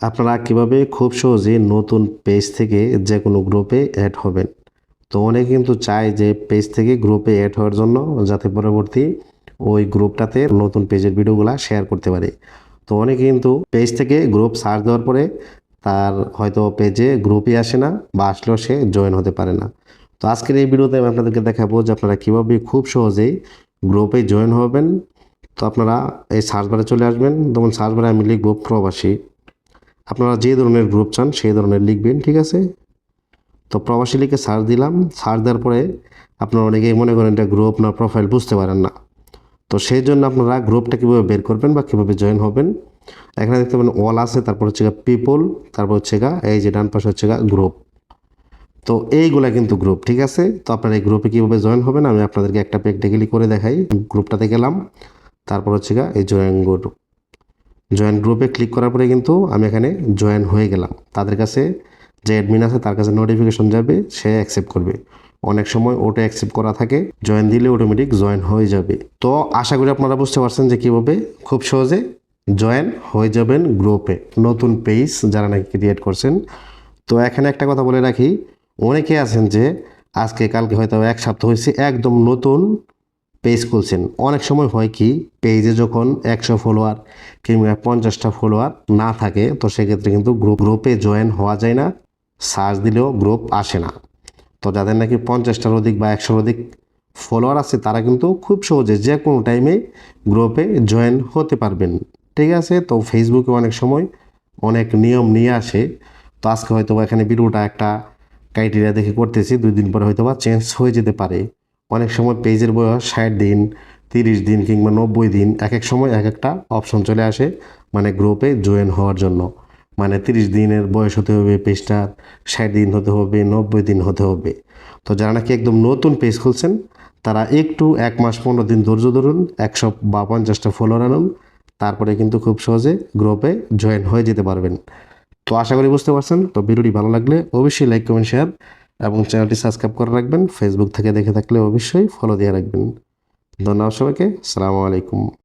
আপনারা কীভাবে খুব সহজে নতুন পেজ থেকে যে কোনো গ্রুপে অ্যাড হবেন? তো অনেকে কিন্তু চায় যে পেজ থেকে গ্রুপে অ্যাড হওয়ার জন্য যাতে পরবর্তী ওই গ্রুপটাতে নতুন পেজের ভিডিওগুলো শেয়ার করতে পারে। তো অনেকে কিন্তু পেজ থেকে গ্রুপ সার্চ দেওয়ার পরে তার হয়তো পেজে গ্রুপই আসে না বা আসলেও সে জয়েন হতে পারে না। তো আজকের এই ভিডিওতে আমি আপনাদেরকে দেখাবো যে আপনারা কীভাবে খুব সহজেই গ্রুপে জয়েন হবেন। তো আপনারা এই সার্চ বারে চলে আসবেন। যেমন সার্চ বারে আমি লিখব প্রবাসী। আপনারা যে ধরনের গ্রুপ চান, সেই ধরনের লিখবেন, ঠিক আছে? তো প্রবাসী লিখে সার্চ দিলাম। সার্চ দেওয়ার পরে আপনারা অনেকেই মনে করেন এটা গ্রুপ না প্রোফাইল বুঝতে পারেন না। তো সেই জন্য আপনারা গ্রুপটা কীভাবে বের করবেন বা কীভাবে জয়েন হবেন? এখানে দেখতে পাবেন অল আছে, তারপর হচ্ছে গা পিপল তারপর হচ্ছে গা এই যে ডান পাশে হচ্ছে গা গ্রুপ তো এইগুলা কিন্তু গ্রুপ ঠিক আছে? তো আপনারা এই গ্রুপে কীভাবে জয়েন হবেন? আমি আপনাদেরকে একটা প্র্যাকটিক্যালি করে দেখাই। গ্রুপটাতে গেলাম। তারপর হচ্ছে গা এই জয়েন গ্রুপ জয়েন গ্রুপে ক্লিক করার পরে কিন্তু আমি এখানে জয়েন হয়ে গেলাম। তাদের কাছে যে অ্যাডমিন আছে তার কাছে নোটিফিকেশন যাবে, সে অ্যাকসেপ্ট করবে। অনেক সময় ওটা অ্যাকসেপ্ট করা থাকে জয়েন দিলে অটোমেটিক জয়েন হয়ে যাবে। তো আশা করি আপনারা বুঝতে পারছেন যে কীভাবে খুব সহজে জয়েন হয়ে যাবেন গ্রুপে নতুন পেজ যারা নাকি ক্রিয়েট করছেন। তো এখানে একটা কথা বলে রাখি, অনেকে আছেন যে আজকে কালকে হয়তো এক সপ্তাহ হয়েছে, একদম নতুন পেজ খুলছেন। অনেক সময় হয় কি পেজে যখন একশো ফলোয়ার কিংবা পঞ্চাশটা ফলোয়ার না থাকে, তো সেক্ষেত্রে কিন্তু গ্রুপ গ্রুপে জয়েন হওয়া যায় না। সার্চ দিলেও গ্রুপ আসে না। তো যাদের নাকি পঞ্চাশটার অধিক বা একশোর অধিক ফলোয়ার আছে, তারা কিন্তু খুব সহজে যে কোনো টাইমে গ্রুপে জয়েন হতে পারবেন। ঠিক আছে? তো ফেসবুকে অনেক সময় অনেক নিয়ম নিয়ে আসে। তো আজকে হয়তো এখানে ভিডিওটা একটা ক্রাইটেরিয়া দেখে করতেছি, দুই দিন পরে হয়তো বা চেঞ্জ হয়ে যেতে পারে। অনেক সময় পেজের বয়স ষাট দিন, তিরিশ দিন কিংবা নব্বই দিন এক এক সময় এক একটা অপশন চলে আসে মানে গ্রুপে জয়েন হওয়ার জন্য। মানে তিরিশ দিনের বয়স হতে হবে পেজটার ষাট দিন হতে হবে, নব্বই দিন হতে হবে। তো যারা নাকি একদম নতুন পেজ খুলছেন, তারা একটু এক মাস পনেরো দিন ধৈর্য ধরুন, একশো বা পঞ্চাশটা ফলোয়ার আনুন, তারপরে কিন্তু খুব সহজে গ্রুপে জয়েন হয়ে যেতে পারবেন। তো আশা করি বুঝতে পারছেন, তো ভিডিওটি ভালো লাগলে অবশ্যই লাইক কমেন্ট শেয়ার এবং চ্যানেলটি সাবস্ক্রাইব করে রাখবেন। ফেসবুক থেকে দেখে থাকলে অবশ্যই ফলো দিয়ে রাখবেন। ধন্যবাদ সবাইকে। সালামু আলাইকুম।